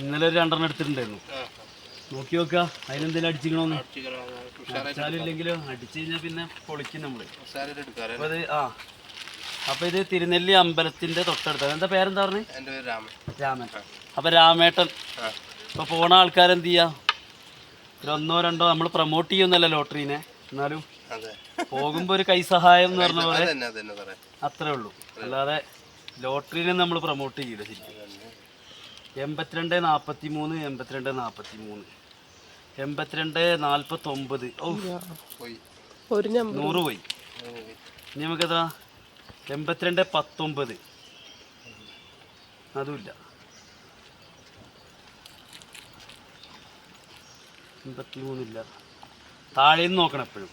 ഇന്നലെ ഒരു രണ്ടെണ്ണം എടുത്തിട്ടുണ്ടായിരുന്നു. നോക്കി നോക്കുക. അതിനെന്തെങ്കിലും അടിച്ചിക്കണോന്ന് അടിച്ചാലില്ലെങ്കിലും? അടിച്ചു കഴിഞ്ഞാൽ പിന്നെ പൊളിക്കും നമ്മൾ. ഇത് ആ. അപ്പൊ ഇത് തിരുനെല്ലി അമ്പലത്തിന്റെ തൊട്ടടുത്ത് എന്താ പേരെന്താ പറഞ്ഞു? രാമൻ. രാമൻ. അപ്പൊ രാമേട്ടൻ. ഇപ്പൊ പോണ ആൾക്കാരെന്ത് ചെയ്യാ? ഒന്നോ രണ്ടോ നമ്മൾ പ്രൊമോട്ട് ചെയ്യുന്നല്ല ലോട്ടറിനെ? എന്നാലും അതെ. പോകുമ്പോ ഒരു കൈസഹായം എന്ന് പറഞ്ഞ പോലെ അത്രേ ഉള്ളൂ. അല്ലാതെ ലോട്ടറിനെ നമ്മൾ പ്രൊമോട്ട് ചെയ്യില്ല ശരിക്കും. എൺപത്തിരണ്ട് നാൽപ്പത്തി മൂന്ന് എൺപത്തിരണ്ട് നാൽപ്പത്തി മൂന്ന് എൺപത്തിരണ്ട് നാൽപ്പത്തൊമ്പത് ഓ പോയി. ഒരു നമ്പർ. നൂറ് പോയി. ഇനി നമുക്കതാ എൺപത്തിരണ്ട് പത്തൊമ്പത്. അതുമില്ല. എൺപത്തി മൂന്നില്ല താഴേന്ന് നോക്കണം എപ്പോഴും.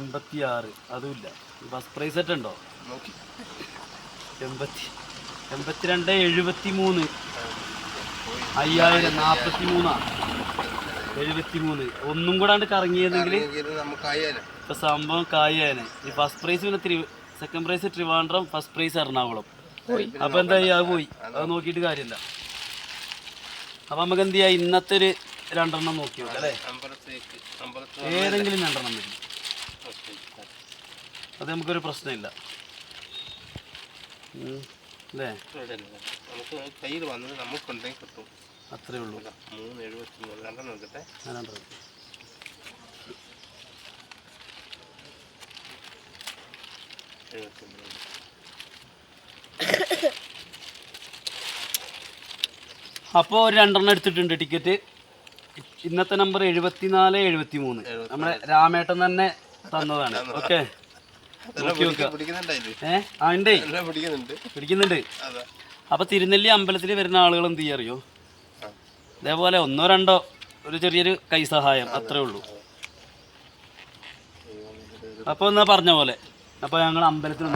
എൺപത്തി ആറ് അതുമില്ല. ബസ് പ്രൈസ് സെറ്റ് ഉണ്ടോ? എൺപത്തി എൺപത്തിരണ്ട് എഴുപത്തി മൂന്ന് അയ്യായിരം നാൽപ്പത്തി മൂന്നാ എഴുപത്തി മൂന്ന് ഒന്നും കൂടാണ്ട് കറങ്ങിയതെങ്കിൽ ഇപ്പം സംഭവം കായാണ് ഈ ഫസ്റ്റ് പ്രൈസ് പിന്നെ three second prize Trivandrum first prize Ernakulam. അപ്പൊ എന്താ ചെയ്യാ അത് പോയി. അത് നോക്കിയിട്ട് കാര്യമില്ല. അപ്പൊ നമുക്ക് എന്ത് ചെയ്യാം? ഇന്നത്തെ ഒരു രണ്ടെണ്ണം നോക്കി നോക്കാം അല്ലേ? ഏതെങ്കിലും രണ്ടെണ്ണം വരും. അത് നമുക്കൊരു പ്രശ്നമില്ല. അല്ലേ. നമുക്ക് കയ്യിൽ വന്നത് നമുക്കുണ്ടെങ്കിൽ കിട്ടും. അത്രേ ഉള്ളൂ. മൂന്ന് എഴുപത്തി മൂന്ന് രണ്ടെണ്ണം നോക്കട്ടെ രണ്ടെണ്ണം. എഴുപത്തി മൂന്ന് അപ്പോൾ ഒരു രണ്ടെണ്ണം എടുത്തിട്ടുണ്ട് ടിക്കറ്റ്. ഇന്നത്തെ നമ്പർ എഴുപത്തിനാല് എഴുപത്തി മൂന്ന് നമ്മളെ രാമേട്ടൻ തന്നെ തന്നതാണ്. ഓക്കെ ആ ഉണ്ടേ? എല്ലാം പിടിക്കുന്നുണ്ട്. അപ്പോൾ തിരുനെല്ലി അമ്പലത്തിൽ വരുന്ന ആളുകൾ എന്ത് ചെയ്യറിയോ. ഇതേപോലെ ഒന്നോ രണ്ടോ ഒരു ചെറിയൊരു കൈ സഹായം അത്രേ ഉള്ളൂ. അപ്പൊ എന്നാ പറഞ്ഞ പോലെ. അപ്പൊ ഞങ്ങൾ അമ്പലത്തിൽ